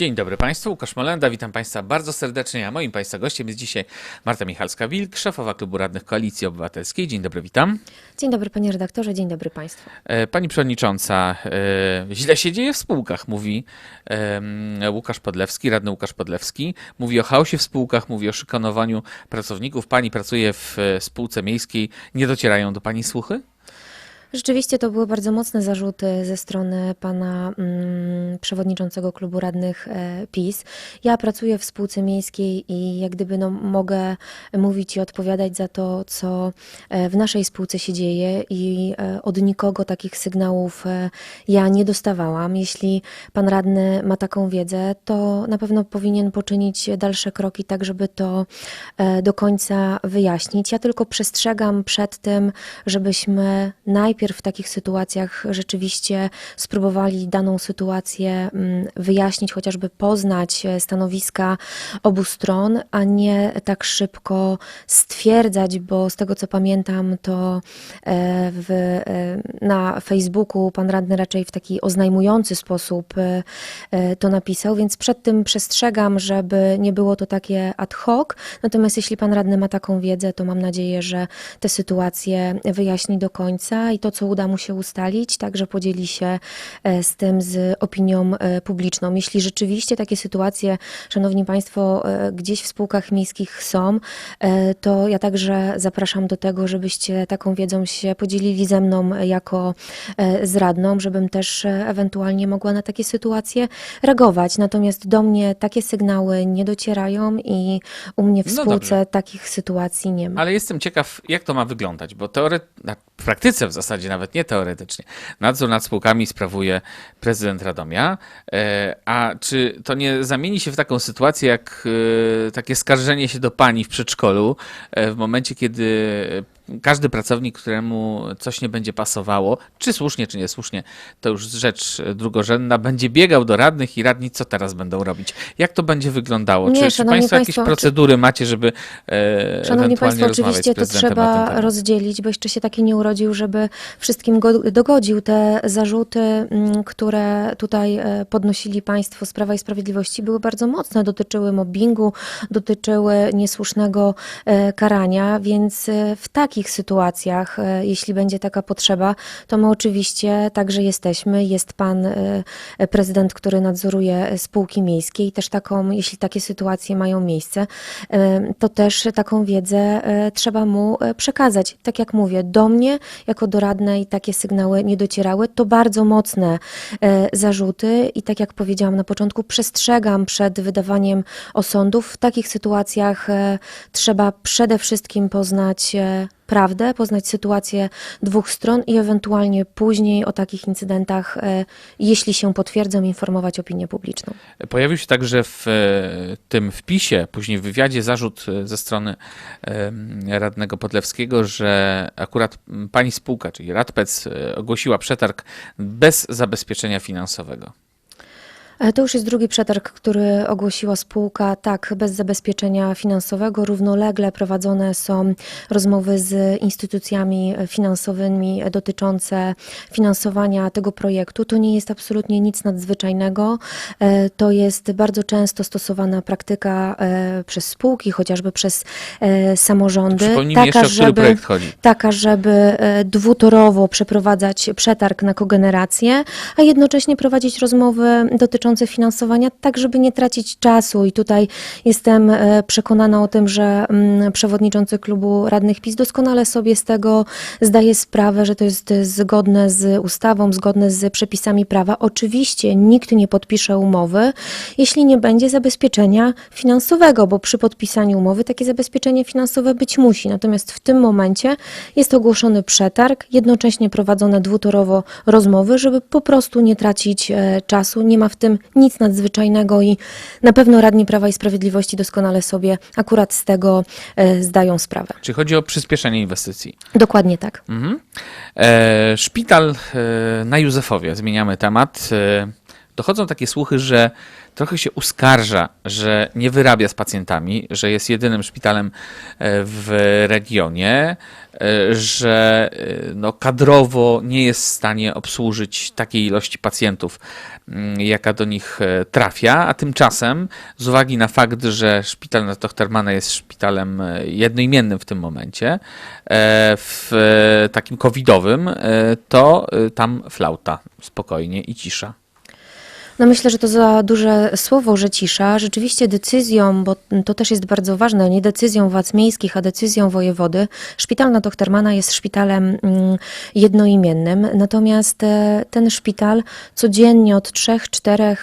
Dzień dobry Państwu, Łukasz Molenda, witam Państwa bardzo serdecznie, a moim Państwa gościem jest dzisiaj Marta Michalska-Wilk, szefowa Klubu Radnych Koalicji Obywatelskiej. Dzień dobry, witam. Dzień dobry panie redaktorze, dzień dobry państwu. E, Pani Przewodnicząca, e, źle się dzieje w spółkach, mówi Łukasz Podlewski, radny Łukasz Podlewski. Mówi o chaosie w spółkach, mówi o szykanowaniu pracowników. Pani pracuje w e, spółce miejskiej, nie docierają do Pani słuchy? Rzeczywiście to były bardzo mocne zarzuty ze strony pana mm, przewodniczącego klubu radnych e, PiS. Ja pracuję w spółce miejskiej i jak gdyby no, mogę mówić i odpowiadać za to, co e, w naszej spółce się dzieje i e, od nikogo takich sygnałów ja nie dostawałam. Jeśli pan radny ma taką wiedzę, to na pewno powinien poczynić dalsze kroki, tak żeby to do końca wyjaśnić. Ja tylko przestrzegam przed tym, żebyśmy najpierw w takich sytuacjach rzeczywiście spróbowali daną sytuację mm, wyjaśnić, chociażby poznać e, stanowiska obu stron, a nie tak szybko stwierdzać, bo z tego co pamiętam, to e, w, e, na Facebooku pan radny raczej w taki oznajmujący sposób to napisał, więc przed tym przestrzegam, żeby nie było to takie ad hoc. Natomiast jeśli pan radny ma taką wiedzę, to mam nadzieję, że tę sytuację wyjaśni do końca i to, co uda mu się ustalić, także podzieli się e, z tym z opinią e, publiczną. Jeśli rzeczywiście takie sytuacje, szanowni państwo, e, gdzieś w spółkach miejskich są, to ja także zapraszam do tego, żebyście taką wiedzą się podzielili ze mną jako e, z radną, żebym też ewentualnie mogła na takie sytuacje reagować. Natomiast do mnie takie sygnały nie docierają i u mnie w No spółce dobrze. takich sytuacji nie ma. Ale jestem ciekaw, jak to ma wyglądać, bo teore... na- w praktyce w zasadzie, nawet nie teoretycznie, nadzór nad spółkami sprawuje prezydent Radomia. E, A czy to nie zamieni się w taką sytuację, jak e, takie skarżenie się do pani w przedszkolu, e, w momencie, kiedy każdy pracownik, któremu coś nie będzie pasowało, czy słusznie, czy niesłusznie, to już rzecz drugorzędna, będzie biegał do radnych i radni co teraz będą robić? Jak to będzie wyglądało? Nie, czy, czy państwo jakieś państwo, czy- procedury macie, żeby e, Szanowni Państwo, oczywiście to trzeba rozdzielić, bo jeszcze się taki nie urodził, żeby wszystkim go, dogodził. Te zarzuty, mm, które tutaj e, podnosili Państwo z Prawa i Sprawiedliwości, były bardzo mocne. Dotyczyły mobbingu, dotyczyły niesłusznego e, karania, więc e, w takich sytuacjach, e, jeśli będzie taka potrzeba, to my oczywiście także jesteśmy. Jest Pan e, prezydent, który nadzoruje spółki miejskie i też taką, jeśli takie sytuacje mają miejsce, e, to też taką wiedzę e, trzeba mu e, przekazać. Tak jak mówię, do mnie jako do radnej takie sygnały nie docierały. To bardzo mocne e, zarzuty i tak jak powiedziałam na początku, przestrzegam przed wydawaniem osądów. W takich sytuacjach e, trzeba przede wszystkim poznać e, prawdę, poznać sytuację dwóch stron i ewentualnie później o takich incydentach, e, jeśli się potwierdzą, informować opinię publiczną. Pojawił się także w e, tym wpisie, później w wywiadzie, zarzut e, ze strony radnego Podlewskiego, że akurat pani spółka, czyli Radpec, ogłosiła przetarg bez zabezpieczenia finansowego. E, To już jest drugi przetarg, który ogłosiła spółka. Tak, bez zabezpieczenia finansowego. Równolegle prowadzone są rozmowy z instytucjami finansowymi dotyczące finansowania tego projektu. To nie jest absolutnie nic nadzwyczajnego. E, To jest bardzo często stosowana praktyka e, przez spółki, chociażby przez samorządy. Przypomnijmy jeszcze, chodzi. Taka, żeby dwutorowo przeprowadzać przetarg na kogenerację, a jednocześnie prowadzić rozmowy dotyczące finansowania, tak żeby nie tracić czasu. I tutaj jestem e, przekonana o tym, że mm, przewodniczący klubu radnych PiS doskonale sobie z tego zdaje sprawę, że to jest zgodne z ustawą, zgodne z przepisami prawa. Oczywiście nikt nie podpisze umowy, jeśli nie będzie zabezpieczenia finansowego, bo przy podpisaniu umowy takie zabezpieczenie finansowe być musi. Natomiast w tym momencie jest ogłoszony przetarg, jednocześnie prowadzone dwutorowo rozmowy, żeby po prostu nie tracić e, czasu. Nie ma w tym nic nadzwyczajnego i na pewno radni Prawa i Sprawiedliwości doskonale sobie akurat z tego e, zdają sprawę. Czy chodzi o przyspieszenie inwestycji? Dokładnie tak. Mhm. E, szpital e, na Józefowie, zmieniamy temat. Dochodzą takie słuchy, że trochę się uskarża, że nie wyrabia z pacjentami, że jest jedynym szpitalem e, w regionie, e, że e, no, kadrowo nie jest w stanie obsłużyć takiej ilości pacjentów, mm, jaka do nich trafia, a tymczasem z uwagi na fakt, że szpital na Tochtermana jest szpitalem jednoimiennym w tym momencie, w takim covidowym, to tam flauta spokojnie i cisza. No myślę, że to za duże słowo, że cisza. Rzeczywiście decyzją, bo to też jest bardzo ważne, nie decyzją władz miejskich, a decyzją wojewody. Szpital na Tochtermana jest szpitalem mm, jednoimiennym, natomiast e, ten szpital codziennie od 3-4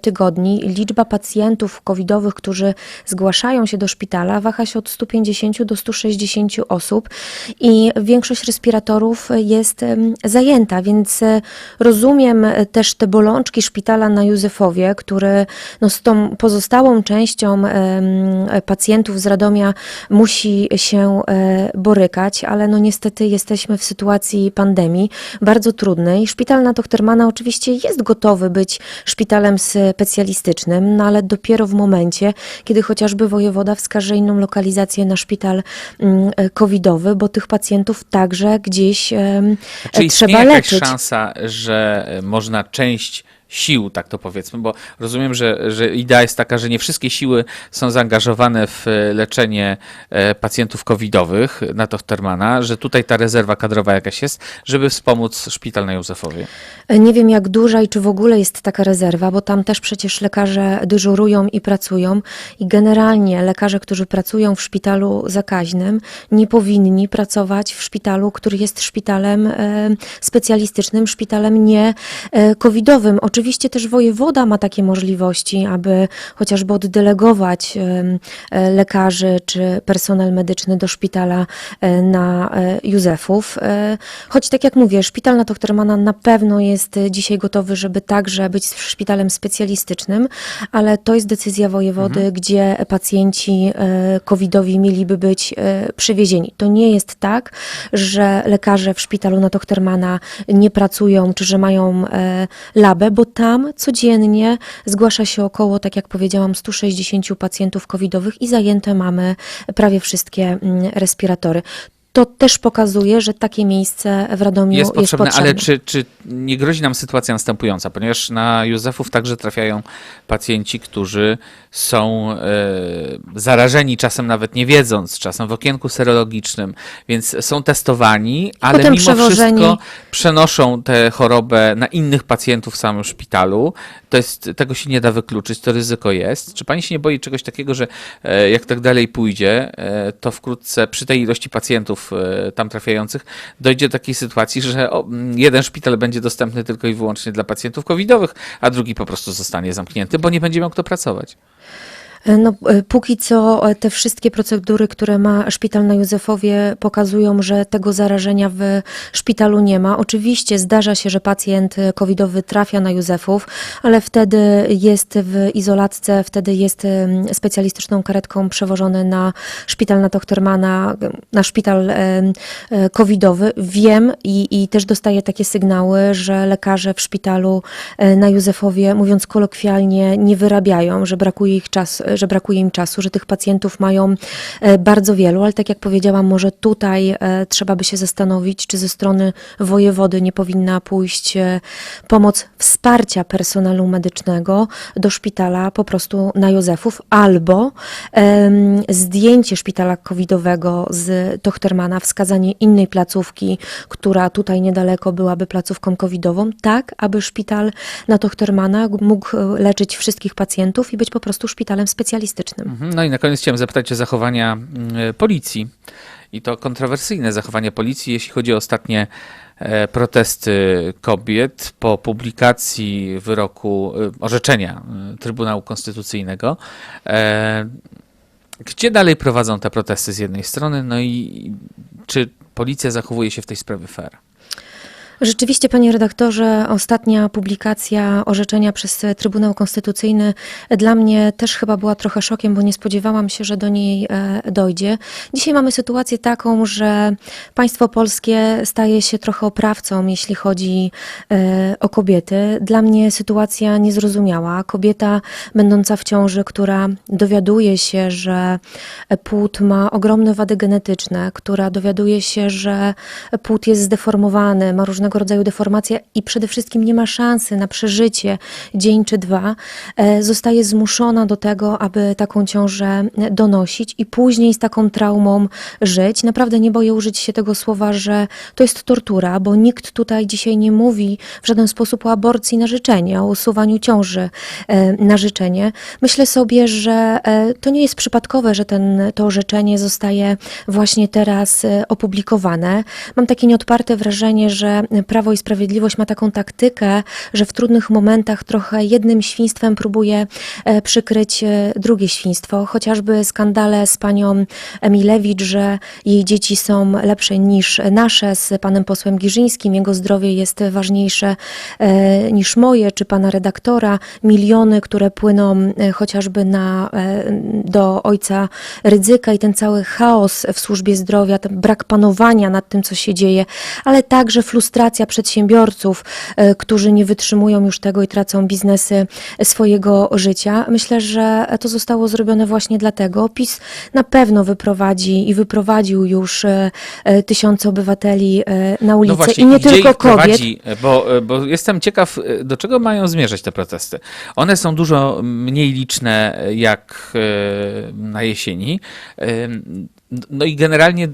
tygodni liczba pacjentów covidowych, którzy zgłaszają się do szpitala, waha się od 150 do 160 osób i większość respiratorów jest zajęta, więc e, rozumiem e, też te bolączki szpitala na Józefowie, który no, z tą pozostałą częścią pacjentów z Radomia musi się e, borykać, ale no niestety jesteśmy w sytuacji pandemii bardzo trudnej. Szpital na Tochtermana oczywiście jest gotowy być szpitalem specjalistycznym, no ale dopiero w momencie, kiedy chociażby wojewoda wskaże inną lokalizację na szpital mm, e, covidowy, bo tych pacjentów także gdzieś em, Czy e, trzeba leczyć. szansa, że e, można część sił, tak to powiedzmy, bo rozumiem, że, że idea jest taka, że nie wszystkie siły są zaangażowane w e, leczenie e, pacjentów covidowych na Tochtermana, że tutaj ta rezerwa kadrowa jakaś jest, żeby wspomóc szpital na Józefowie. Nie wiem, jak duża i czy w ogóle jest taka rezerwa, bo tam też przecież lekarze dyżurują i pracują. I generalnie lekarze, którzy pracują w szpitalu zakaźnym, nie powinni pracować w szpitalu, który jest szpitalem e, specjalistycznym, szpitalem nie covidowym. Oczywiście też wojewoda ma takie możliwości, aby chociażby oddelegować e, lekarzy czy personel medyczny do szpitala e, na e, Józefów. Choć tak jak mówię, szpital na Tochtermana na pewno jest dzisiaj gotowy, żeby także być szpitalem specjalistycznym, ale to jest decyzja wojewody, gdzie pacjenci covidowi mieliby być przywiezieni. To nie jest tak, że lekarze w szpitalu na Tochtermana nie pracują, czy że mają labę, bo tam codziennie zgłasza się około, tak jak powiedziałam, 160 pacjentów covidowych i zajęte mamy prawie wszystkie mm, respiratory. To też pokazuje, że takie miejsce w Radomiu Jest potrzebne, jest potrzebne. ale czy, czy nie grozi nam sytuacja następująca? Ponieważ na Józefów także trafiają pacjenci, którzy są e, zarażeni, czasem nawet nie wiedząc, czasem w okienku serologicznym, więc są testowani, ale potem mimo przewożeni. wszystko przenoszą tę chorobę na innych pacjentów w samym szpitalu. To jest, tego się nie da wykluczyć, to ryzyko jest. Czy pani się nie boi czegoś takiego, że e, jak tak dalej pójdzie, e, to wkrótce przy tej ilości pacjentów e, tam trafiających dojdzie do takiej sytuacji, że jeden szpital będzie dostępny tylko i wyłącznie dla pacjentów covidowych, a drugi po prostu zostanie zamknięty, bo nie będzie miał kto pracować. No, e, póki co e, te wszystkie procedury, które ma szpital na Józefowie, pokazują, że tego zarażenia w szpitalu nie ma. Oczywiście zdarza się, że pacjent e, covidowy trafia na Józefów, ale wtedy jest w izolatce, wtedy jest specjalistyczną karetką przewożony na szpital na Tochtermana, na szpital e, covidowy. Wiem i, i też dostaję takie sygnały, że lekarze w szpitalu e, na Józefowie, mówiąc kolokwialnie, nie wyrabiają, że brakuje ich czas, że brakuje im czasu, że tych pacjentów mają e, bardzo wielu, ale tak jak powiedziałam, może tutaj e, trzeba by się zastanowić, czy ze strony wojewody nie powinna pójść e, pomoc wsparcia personelu medycznego do szpitala po prostu na Józefów, albo zdjęcie szpitala covidowego z Tochtermana, wskazanie innej placówki, która tutaj niedaleko byłaby placówką covidową, tak aby szpital na Tochtermana mógł leczyć wszystkich pacjentów i być po prostu szpitalem specjalistycznym. Mhm. No i na koniec chciałem zapytać o zachowania mm, policji. I to kontrowersyjne zachowania policji, jeśli chodzi o ostatnie e, protesty kobiet po publikacji wyroku, e, orzeczenia e, Trybunału Konstytucyjnego. E, Gdzie dalej prowadzą te protesty z jednej strony? No i czy policja zachowuje się w tej sprawie fair? Rzeczywiście, panie redaktorze, ostatnia publikacja orzeczenia przez Trybunał Konstytucyjny dla mnie też chyba była trochę szokiem, bo nie spodziewałam się, że do niej e, dojdzie. Dzisiaj mamy sytuację taką, że państwo polskie staje się trochę oprawcą, jeśli chodzi e, o kobiety. Dla mnie sytuacja niezrozumiała. Kobieta będąca w ciąży, która dowiaduje się, że płód ma ogromne wady genetyczne, która dowiaduje się, że płód jest zdeformowany, ma różnego rodzaju deformacje i przede wszystkim nie ma szansy na przeżycie dzień czy dwa, e, zostaje zmuszona do tego, aby taką ciążę donosić i później z taką traumą żyć. Naprawdę nie boję użyć się tego słowa, że to jest tortura, bo nikt tutaj dzisiaj nie mówi w żaden sposób o aborcji na życzenie, o usuwaniu ciąży e, na życzenie. Myślę sobie, że e, to nie jest przypadkowe, że ten, to orzeczenie zostaje właśnie teraz opublikowane. Mam takie nieodparte wrażenie, że Prawo i Sprawiedliwość ma taką taktykę, że w trudnych momentach trochę jednym świństwem próbuje e, przykryć e, drugie świństwo. Chociażby skandale z panią Emilewicz, że jej dzieci są lepsze niż nasze, z panem posłem Giżyńskim, jego zdrowie jest ważniejsze e, niż moje, czy pana redaktora. Miliony, które płyną chociażby na, do ojca Rydzyka i ten cały chaos w służbie zdrowia, brak panowania nad tym, co się dzieje, ale także frustracja przedsiębiorców, e, którzy nie wytrzymują już tego i tracą biznesy swojego życia. Myślę, że to zostało zrobione właśnie dlatego. PiS na pewno wyprowadzi i wyprowadził już e, e, tysiące obywateli e, na ulicę No właśnie, i nie tylko kobiet. prowadzi? Bo, bo jestem ciekaw, do czego mają zmierzać te protesty. One są dużo mniej liczne jak e, na jesieni. E, No i generalnie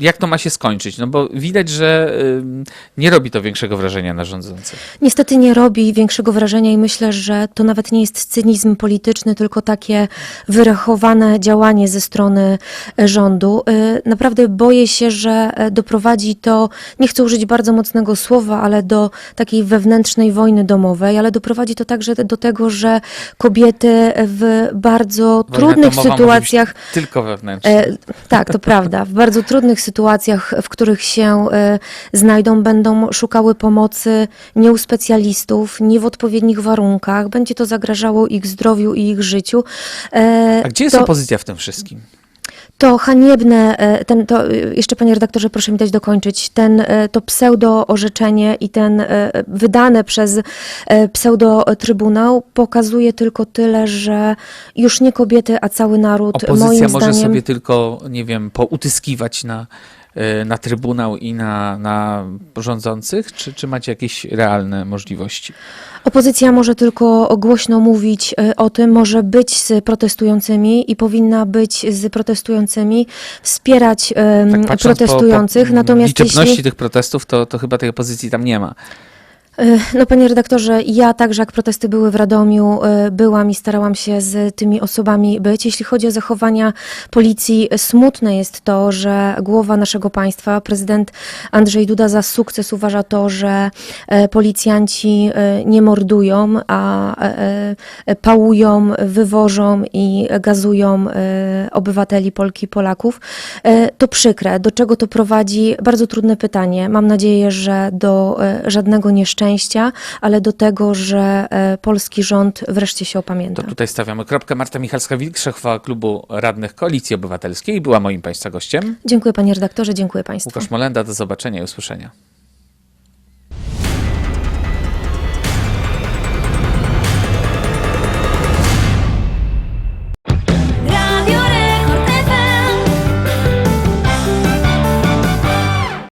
jak to ma się skończyć? No bo widać, że e, nie robi to większego wrażenia na rządzących. Niestety nie robi większego wrażenia i myślę, że to nawet nie jest cynizm polityczny, tylko takie wyrachowane działanie ze strony e, rządu. E, Naprawdę boję się, że doprowadzi to, nie chcę użyć bardzo mocnego słowa, ale do takiej wewnętrznej wojny domowej, ale doprowadzi to także do tego, że kobiety w bardzo Wojna trudnych sytuacjach Tylko wewnętrznie. Tak, to prawda. W bardzo trudnych sytuacjach, w których się e, znajdą, będą szukały pomocy nie u specjalistów, nie w odpowiednich warunkach. Będzie to zagrażało ich zdrowiu i ich życiu. E, A gdzie jest to, opozycja w tym wszystkim? To haniebne, e, ten, to, e, jeszcze panie redaktorze, proszę mi dać dokończyć, ten, e, to pseudo orzeczenie i ten wydane przez e, pseudo trybunał pokazuje tylko tyle, że już nie kobiety, a cały naród, Opozycja moim może zdaniem... sobie tylko, nie wiem, poutyskiwać na, na Trybunał i na, na rządzących? Czy, czy macie jakieś realne możliwości? Opozycja może tylko głośno mówić e, o tym, może być z protestującymi i powinna być z protestującymi, wspierać Tak protestujących. po, po Natomiast liczebności jeśli, tych protestów, to, to chyba tej opozycji tam nie ma. E, No panie redaktorze, ja także jak protesty były w Radomiu, e, byłam i starałam się z tymi osobami być. Jeśli chodzi o zachowania policji, smutne jest to, że głowa naszego państwa, prezydent Andrzej Duda za sukces uważa to, że e, policjanci nie mordują, a pałują, wywożą i gazują obywateli Polki i Polaków. To przykre. Do czego to prowadzi? Bardzo trudne pytanie. Mam nadzieję, że do żadnego nieszczęścia, ale do tego, że e, polski rząd wreszcie się opamięta. To tutaj stawiamy kropkę. Marta Michalska-Wilk, szefowa Klubu Radnych Koalicji Obywatelskiej, była moim Państwa gościem. Dziękuję panie redaktorze, dziękuję państwu. Łukasz Molenda, do zobaczenia i usłyszenia.